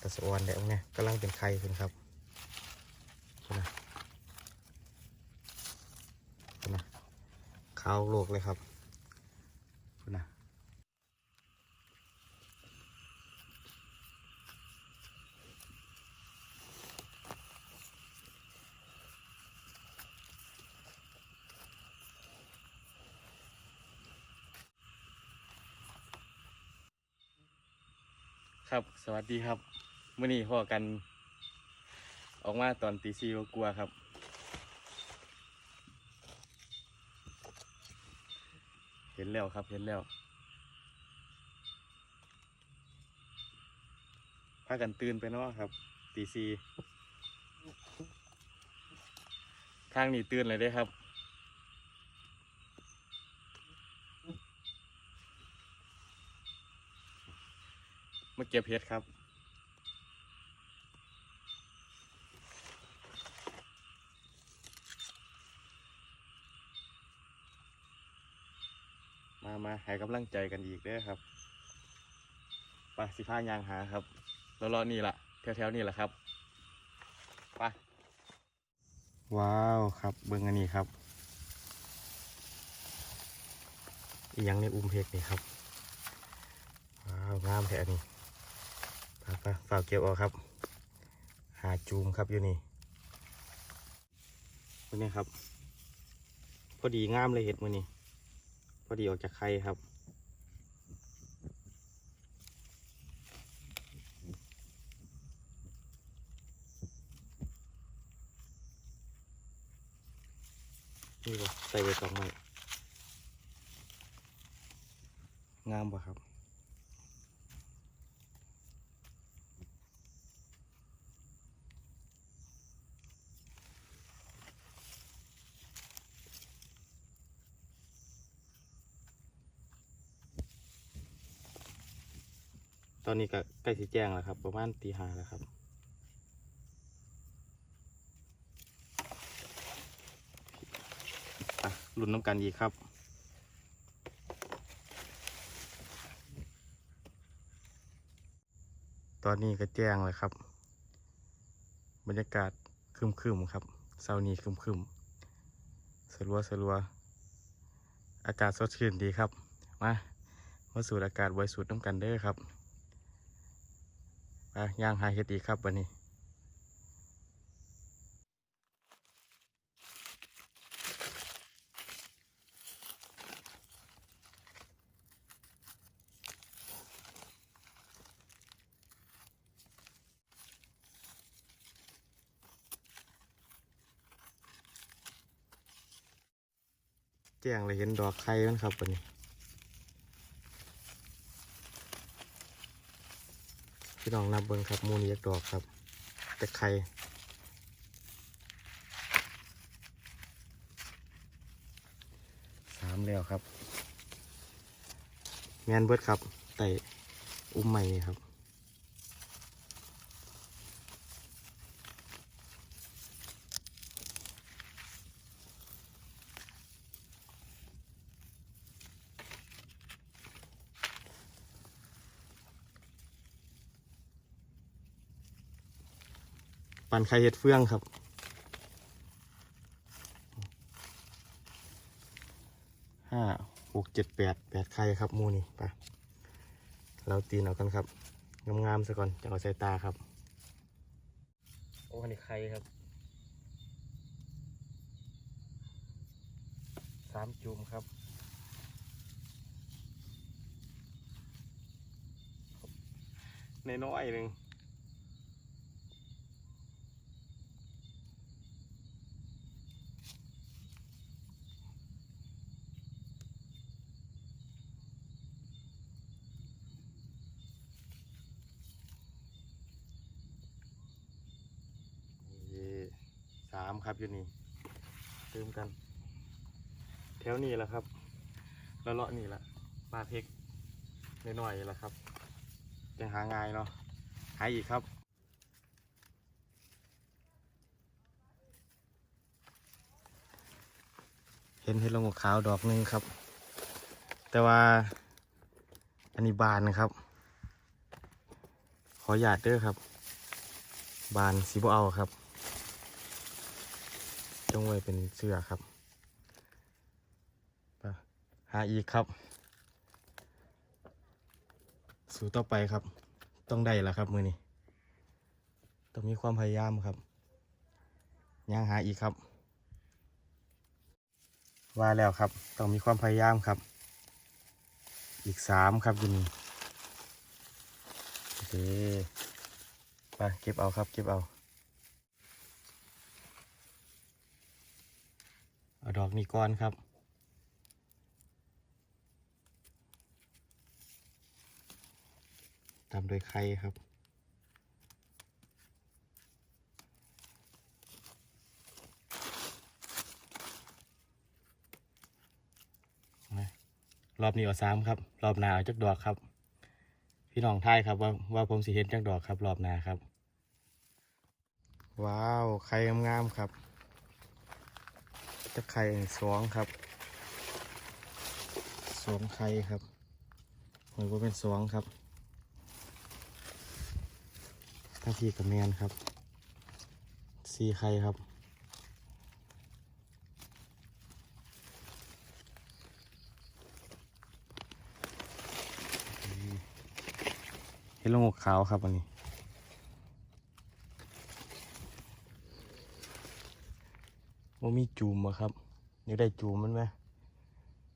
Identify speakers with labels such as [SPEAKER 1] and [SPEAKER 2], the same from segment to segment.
[SPEAKER 1] ตะสะอนแล้วเนี่ยกำลังเป็นไข่ขึ้นครับนะนะขาวโลกเลยครับนะครับ สวัสดีครับ มื่อนี้พ่อกัน ออกมาตอนตีสี่กลัวครับ เห็นแล้วครับเห็นแล้วพากันตื่นไปเนาะครับตีสี่ทางนี้ตื่นเลยได้ครับมาเก็บเห็ดครับ มามาให้กำลังใจกันอีกเด้อครับไปสิพายางหาครับแล้วรอนี่ละแถวๆนี่แหละครับไปว้าวครับ เบิ้งอันนี้ครับอียังในอุ้มเพกนี่ครับว้าวงามแท้อันนี้ไปไปฝากเก็บเอาครับ หาจูมครับอยู่นี่วันนี้ครับ พอดีงามเลยเห็ดมือนี้ พอดีออกจากไข่ครับนี่ก็ใส่ไปสองไม้งามปะครับ ตอนนี้ก็ใกล้สิแจ้งแล้วครับ ประมาณตีห้าแล้วครับรุ่นน้ำกันอีกครับตอนนี้ก็แจ้งเลยครับ บรรยากาศครึมๆครับเช้านี้ครึมๆสลัวสลัวอากาศสดชื่นดีครับ มามาสูดอากาศบริสุทธิ์น้ำกันเด้อครับ ไปย่างหาเห็ดอีกครับวันนี้แจ้งเลยเห็นดอกไข่มันครับวันนี้ พี่น้องนับเบิ้งครับหมูนี้ดอกครับแต่ไข่สามแล้วครับ แมนเบิดครับไต่อุ้มใหม่ครับ ปั่นไข่เห็ดเฟืองครับ ห้าหกเจ็ดแปดแปดไข่ครับหมูนี่ไปเราตีนเอากันครับ งามๆซะก่อนจะเอาใส่ตาครับ โอ้อันนี้ไข่ครับ สามจุ่มครับในน้อยๆหนึ่ง ครับอยู่นี่ลืมกัน แถวนี้แหละครับแล้วเลาะนี่แหละปลาเพกน้อยๆแหละครับยังหาง่ายเนาะหาอีกครับเห็นเห็ดละงกขาวดอกหนึงครับ แต่ว่าอันนี้บานนะครับ ขอหยาดเด้อครับ บานสีบ่เอาครับ งไว้เป็นเสื้อครับไปหาอีกครับ สู่ต่อไปครับ ต้องได้แล้วครับมือนี้ต้องมีความพยายามครับย่างหาอีกครับ ว่าแล้วครับ ต้องมีความพยายามครับ อีกสามครับยินโอเคไปเก็บเอาครับ เก็บเอา เอา ดอกนี้ก้อนครับ ตามด้วยไข่ครับรอบนี้เอาสามครับ รอบหน้าเอาจักดอกครับ พี่น้องทายครับว่าว่าผมสิเห็นจักดอกครับ รอบหน้าครับ ว้าว ไข่งามๆครับ จะไข่สองครับสองไข่ครับเหมือนว่าเป็นสองครับทั้งที่กับแมนครับสี่ไข่ครับเห็ดละโงกขาวครับอันนี้ ว่ามีจูมอะครับอยากได้จูมมันไหม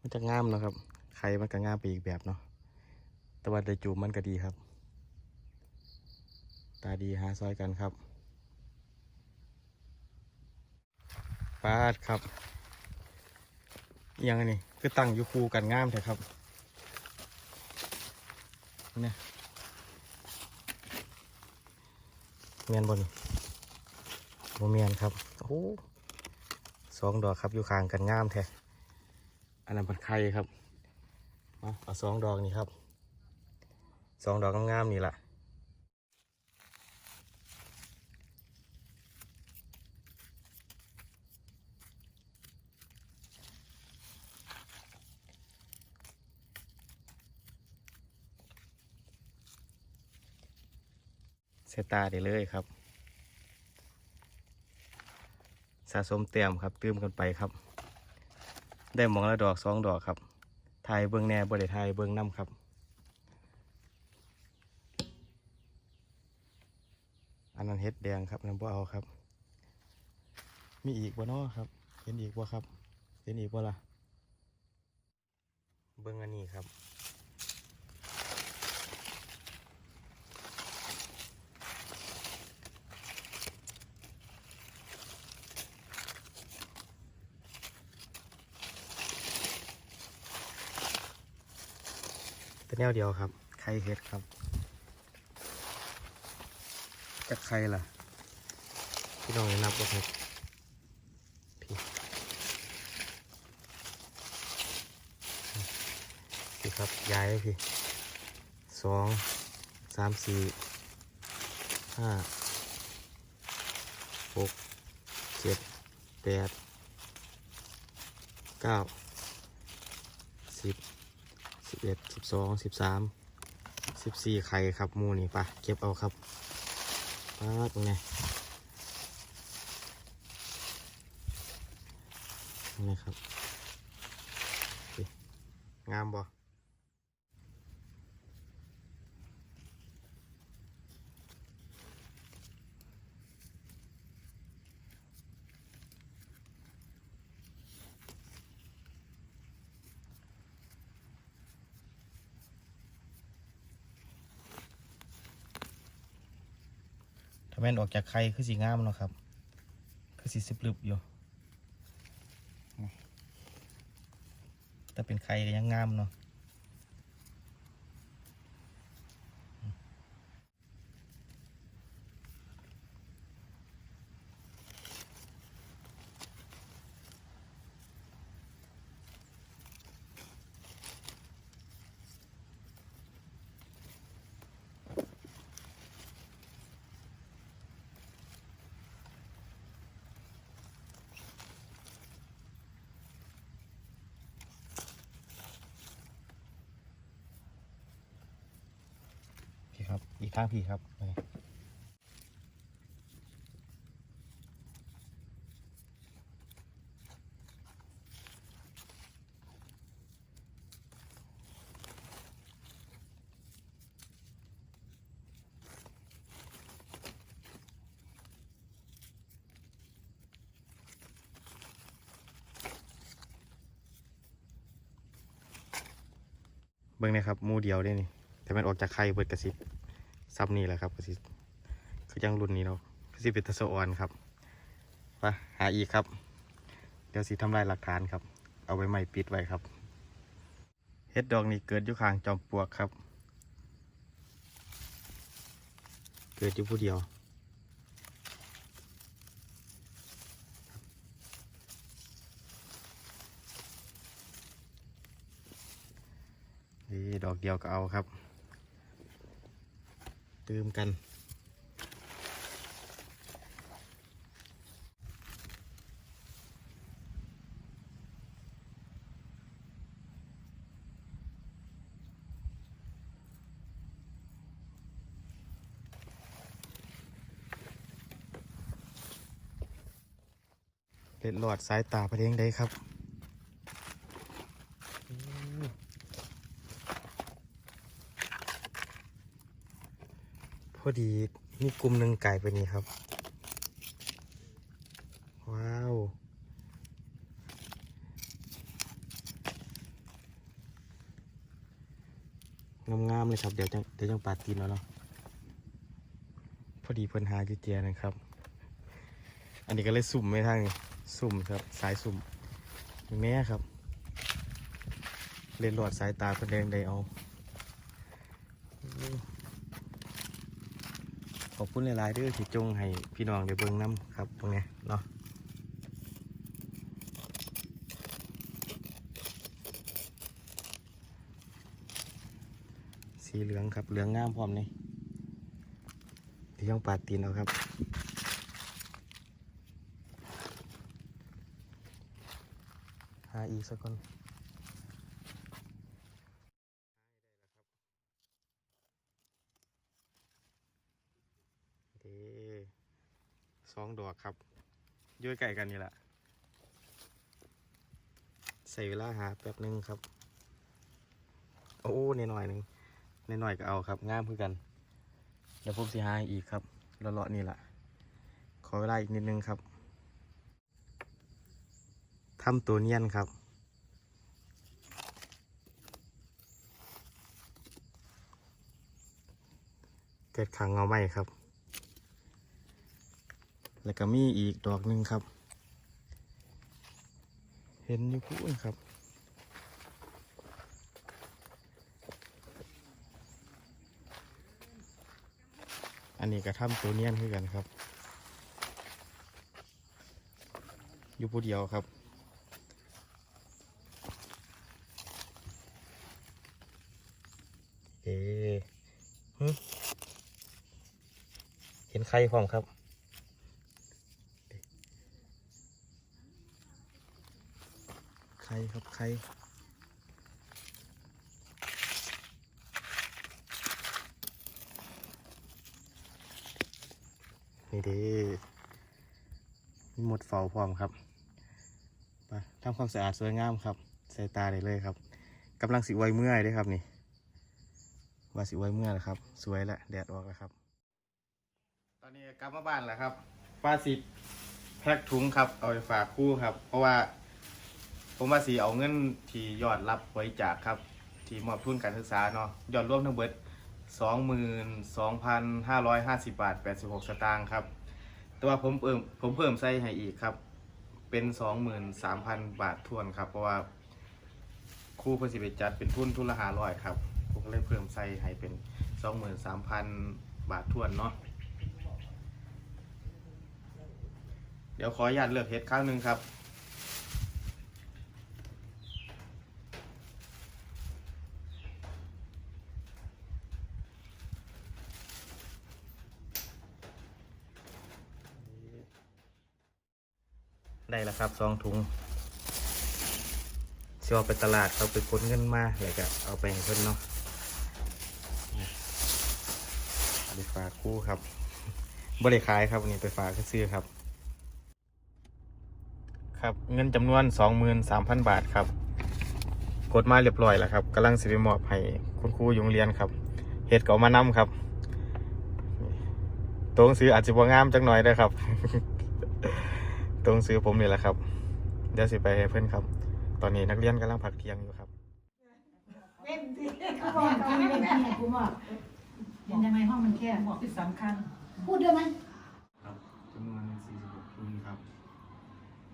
[SPEAKER 1] มันจะงามนะครับ ไข่มันก็งามไปอีกแบบเนาะแต่ว่าได้จูมมันก็ดีครับ ตาดีหาซอยกันครับปาดครับยังอันนี้คือตั้งอยู่คู่กันงามแท้ครับเนี่ยเมียนบนโมเมียนครับโอ้ สองดอกครับอยู่ข้างกันงามแท้อันนั้นเป็นไข่ครับเอาเอาสองดอกนี่ครับสองดอกงามๆนี่แหละเซตาได้เลยครับ สะสมเต็มครับตื้มกันไปครับ ได้หมองละดอกสองดอกครับถ่ายเบิ้องแน่บ่ได้ถ่ายเบิ้องน้ำครับอันนั้นเฮ็ดแดงครับนั่นบ่เอาครับ มีอีกบ่นาะครับ เห็นอีกบ่ครับ เห็นอีกบ่ล่ะ เบิ้องอันนี้ครับ แต่แนวเดียวครับ ไข่เห็ดครับจากไข่ล่ะ พี่น้องแนะนับว่าครับพี่พี่ครับย้ายไว้พี่สองสามสี่ห้าหกเจ็ดแปดเก้าสิบ เจ็ดสิบสองสิบสามสิบสี่ไข่ครับมูนี่ปะเก็บเอาครับปัดไงนี่ครับงามบ่ถ้าแม่นออกจากไข่คือสีงามเนาะครับ คือสีสิบลึบอยู่แต่เป็นไข่ก็ยังงามเนาะ ครับ อีกข้างพี่ครับเบิ่งนะครับมูเดียวได้นี่แต่มันออกจากไข่เบิดกระสิบ ซับนี่แหละครับกระสิคือยังรุ่นนี้เนาะกระสิเป็นตะโซออนครับไปหาอีกครับ เดี๋ยวสิทำลายหลักฐานครับ เอาไว้ใหม่ปิดไว้ครับเฮ็ดดอกนี้เกิดอยู่ข้างจอมปลวกครับ เกิดอยู่ผู้เดียวนี่ดอกเดียวก็เอาครับ เตืมกัน เล็ดหลอดสายตาประเด้งได้ครับ พ อดีมีกลุ่มหนึ่งไก่ไปนี่ครับ ว้าว งามๆเลยครับ เดี๋ยวจะเดี๋ยวจะปาตีนแล้วเนาะพอดีเพิ่นหาอยู่เจียนะครับ อันนี้ก็เลยสุ่มไม่ทางนี้สุ่มครับ สายสุ่มแม่ครับ เล่นหลอดสายตาเพิ่นแดงได้เอา ขอบ คุณหลายๆเด้อที่จงให้พี่น้องได้เบิ่งน้ำครับตรงนี้เนาะสีเหลืองครับเหลืองงามพร้อมนี่ที่ยังปาดตีนเอาครับหาอีกสักคนเด้ส อกครับย้อยไก่กันนี่แหละใส่เวลาหาแป๊บหนึงครับ โอ้ในหน่อยหนึ่งในหน่อยก็เอาครับง่ามคือกันเดี๋ยวผมสิหาอีกครับเลาะๆนี่แหละขอเวลาอีกนิดนึงครับทำตัวเนียนครับเกิดขังเงาไหมครับ แล้วก็มีอีกดอกหนึ่งครับ เห็นอยู่พูนครับ อันนี้ก็ทำตัวเนียนคือกันครับ อยู่ผู้เดียวครับเอ๊ะหึเห็นใครพร้อมครับ ใครนี่เดีมีหมดเฝ้าพร้อมครับไปทำความสะอาดสวยงามครับ ใส่ตาได้เลยครับกำลังสิไวเมื่อยด้วยครับนี่ว่าสิไวเมื่อแล้วครับ สวยล้วแดดออกแล้วครับ ตอนนี้กลับมาบ้านแล้วครับป้าสิแพ็คถุงครับ เอาไปฝากคู่ครับ เพราะว่า ผมว่าสีเอาเงินที่ยอดรับบริจาคครับ ที่มอบทุนการศึกษาเนาะยอดรวมทั้งเบิดสองหมื่นสองพันห้าร้อยห้าสิบบาทแปดสิบหกสตางค์ครับ แต่ว่าผมเพิ่มผมเพิ่มใส่ให้อีกครับ เป็นสองหมื่นสามพันบาททวนครับ เพราะว่าครู่เพิ่นสิไปจัดเป็นทุนทุนละหาร้อยครับ ผมก็เลยเพิ่มใส่ให้เป็นสองหมื่นสามพันบาททวนเนาะเดี๋ยวขออนุญาตเลือกเฮ็ดข้างหนึ่งครับ ได้แล้วครับสองถุงเชียวไปตลาดเอาไปค้นเงินมาแล้วก็เอาไปให้เพิ่นเนาะไปฝากคู่ครับบริขายครับวันนี้ไปฝากซื้อครับ ครับเงินจำนวน 23,000 บาทครับกดมาเรียบร้อยแล้วครับกำลังสิไปมอบให้คุณครูยโรงเรียนครับเฮ็ดเก่ามานำครับตัวหนังสืออาจจะบ่งามจังหน่อยเด้อครับ ตัวหนังสือผมนี่แหละครับเดี๋ยวสิไปให้เพื่อนครับ ตอนนี้นักเรียนกำลังพักเที่ยงอยู่ครับ
[SPEAKER 2] เล่นที่เขา
[SPEAKER 3] บ
[SPEAKER 2] อก
[SPEAKER 3] ก
[SPEAKER 2] กั
[SPEAKER 3] กันน
[SPEAKER 2] ไม่
[SPEAKER 3] ไม่
[SPEAKER 2] ได้
[SPEAKER 3] ได้ที่กูบอกเห็นทำไมห้องมันแคบ
[SPEAKER 2] บอกที่สำคัญ
[SPEAKER 3] พูดด้วยไหม
[SPEAKER 1] ครับจำนวน46ทุนครับ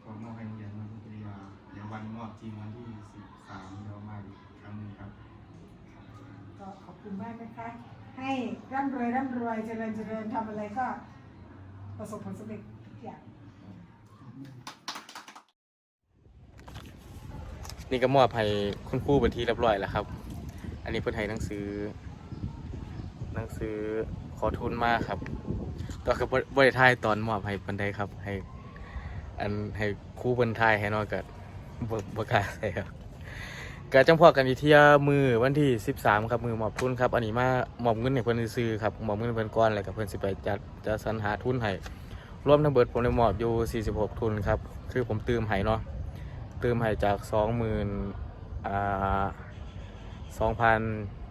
[SPEAKER 1] ก็มอบให้โรงเรียนมาทุกปีว่าเดี๋ยววันมอบจริงวันที่ 13เดี๋ยวมาอีกครั้งหนึงครับ
[SPEAKER 2] ก็ขอบคุณมากนะคะ ให้ร่ำรวยร่ำรวยเจริญเจริญทำอะไรก็ ประสบผลสำเร็จทุกอย่าง
[SPEAKER 1] นี่ก็มอบให้คุณครูเป็นที่เรียบร้อยแล้วครับ อันนี้เพิ่อนให้หนังสือ หนังสือขอทุนมากครับก็คือบริทายตอนมอบให้ปันไดครับ ให้ อันให้ครูเพิ่นทายให้นอยกับ่บ่กล้าใส่ครับก็จังพอกันอีเที่ยมือวันที่ 13 ครับมือมอบทุนครับ อันนี้มามอบเงินให้เพิ่นซื้อครับมอบเงินเพิ่นก่อนแล้วก็เพิ่นสิไปจัดจัดสรรหาทุนให้รวมทั้งเบิดผมได้มอบอยู่ 46 ทุนครับ คือผมตืมให้เนาะ เติมให้จากสองหมื่นสองพัน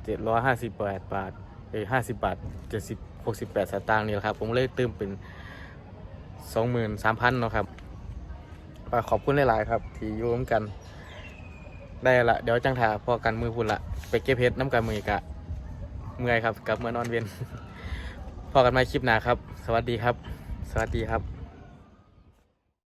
[SPEAKER 1] เจ็ดร้อยห้าสิบแปดบาทเอ้ห้าสิบบาทเจ็ดสิบหกสิบแปดสตางค์นี่แหละครับ ผมเลยเติมเป็นสองหมื่นสามพันเนาะครับขอบคุณหลาย ๆ ครับที่อยู่ร่วมกันได้ละเดี๋ยวจังถาพอกันมือพุ่นละไปเก็บเพชรน้ำกันมือกะเมื่อยครับกับเมื่อนอนเวียนพอกันม่คลิปหนาครับ สวัสดีครับ สวัสดีครับ